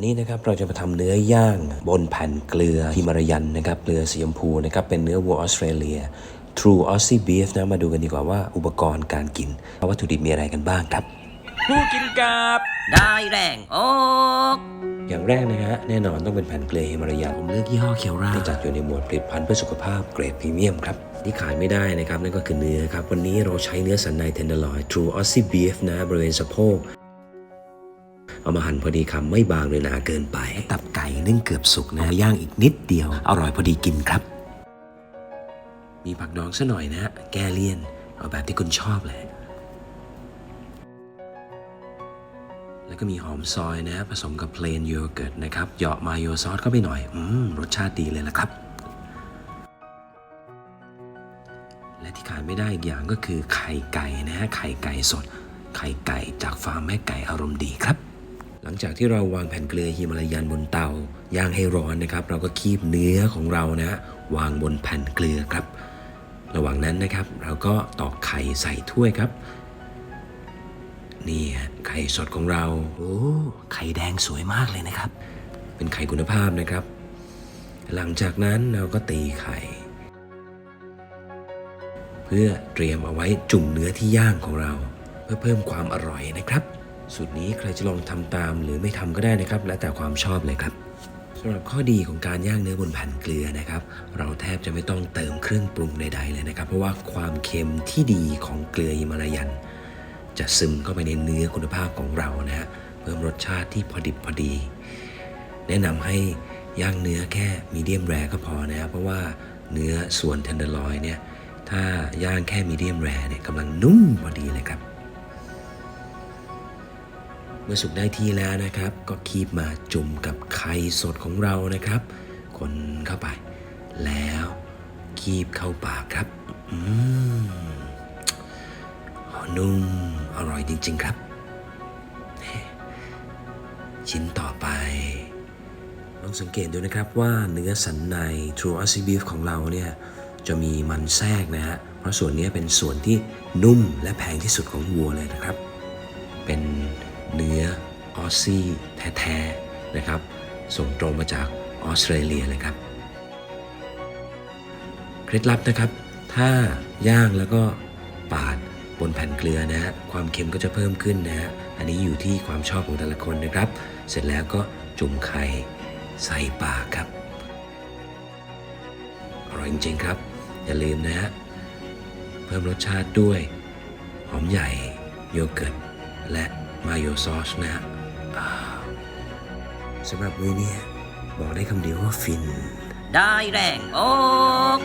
วันนี้นะครับเราจะมาทำเนื้อย่างบนแผ่นเกลือฮิมารายันนะครับเกลือสีชมพูนะครับเป็นเนื้อวัวออสเตรเลีย True Aussie Beef นะมาดูกันดีกว่าว่าอุปกรณ์การกินวัตถุดิบมีอะไรกันบ้างครับผู้กินกับได้แรงโอกอย่างแรกนะฮะแน่นอนต้องเป็นแผ่นเกลือฮิมารายันผมเลือกยี่ห้อเคียวราที่จัดอยู่ในหมวดผลิตภัณฑ์เพื่อสุขภาพเกรดพรีเมียมครับที่ขายไม่ได้นะครับนั่นก็คือเนื้อครับ วันนี้เราใช้เนื้อสันในเทนเดอร์ลอย True Aussie Beef นะบริเวณสะโพก เอามาหั่นพอดีคำไม่บางหรือหนาเกินไป ตับไก่นึ่งเกือบสุกนะย่างอีกนิดเดียว อร่อยพอดีกินครับ มีผักดองซะหน่อยนะฮะแก้เลี่ยน เอาแบบที่คุณชอบเลย แล้วก็มีหอมซอยนะ ผสมกับเพลนโยเกิร์ตนะครับเหยาะมาโยซอสเข้าไปหน่อย อืมรสชาติดีเลยละครับและที่ขาดไม่ได้อีกอย่างก็คือไข่ไก่นะฮะไข่ไก่สด ไข่ไก่จากฟาร์มแม่ไก่อารมณ์ดีครับ หลังจากที่เราวางแผ่นเกลือฮิมาลายันบนเตาย่างให้ร้อนนะครับ เราก็คีบเนื้อของเรานะวางบนแผ่นเกลือครับ ระหว่างนั้นนะครับ เราก็ตอกไข่ใส่ถ้วยครับนี่ฮะไข่สดของเราโอ้ไข่แดงสวยมากเลยนะครับ เป็นไข่คุณภาพนะครับ หลังจากนั้นเราก็ตีไข่ เพื่อเตรียมเอาไว้จุ่มเนื้อที่ย่างของเรา เพื่อเพิ่มความอร่อยนะครับ สูตรนี้ใครจะลองทำตามหรือไม่ทำก็ได้นะครับ แล้วแต่ความชอบเลยครับสำหรับข้อดีของการย่างเนื้อบนแผ่นเกลือนะครับ เราแทบจะไม่ต้องเติมเครื่องปรุงใดๆเลยนะครับ เพราะว่าความเค็มที่ดีของเกลือฮิมาลายัน จะซึมเข้าไปในเนื้อคุณภาพของเรานะฮะเพิ่มรสชาติที่พอดิบพอดี แนะนำให้ย่างเนื้อแค่มีเดียมแรก็พอนะครับเพราะว่าเนื้อส่วนเทนเดอร์ลอยเนี่ยถ้าย่างแค่มีเดียมแรเนี่ยกำลังนุ่มพอดีเลยครับ เมื่อสุกได้ที่แล้วนะครับ ก็คีบมาจุ่มกับไข่สดของเรานะครับ คนเข้าไป แล้วคีบเข้าปากครับ อืมนุ่มอร่อยจริง ๆครับ ชิ้นต่อไปลองสังเกตดูนะครับว่าเนื้อสันใน True a s s i Beef ของเราเนี่ยจะมีมันแทรกนะฮะ เพราะส่วนนี้เป็นส่วนที่นุ่มและแพงที่สุดของวัวเลยนะครับ เป็น เนื้อออสซี่แท้ๆนะครับ ส่งตรงมาจากออสเตรเลียเลยครับ เคล็ดลับนะครับ ถ้าย่างแล้วก็ปาดบนแผ่นเกลือนะฮะความเค็มก็จะเพิ่มขึ้นนะฮะอันนี้อยู่ที่ความชอบของแต่ละคนนะครับ เสร็จแล้วก็จุ่มไข่ใส่ปากครับอร่อยจริงๆครับ อย่าลืมนะฮะเพิ่มรสชาติด้วย หอมใหญ่โยเกิร์ตและ มาโยซอสนะฮะสำหรับวันนี้บอกได้คำเดียวว่าฟิน ได้แรงโอก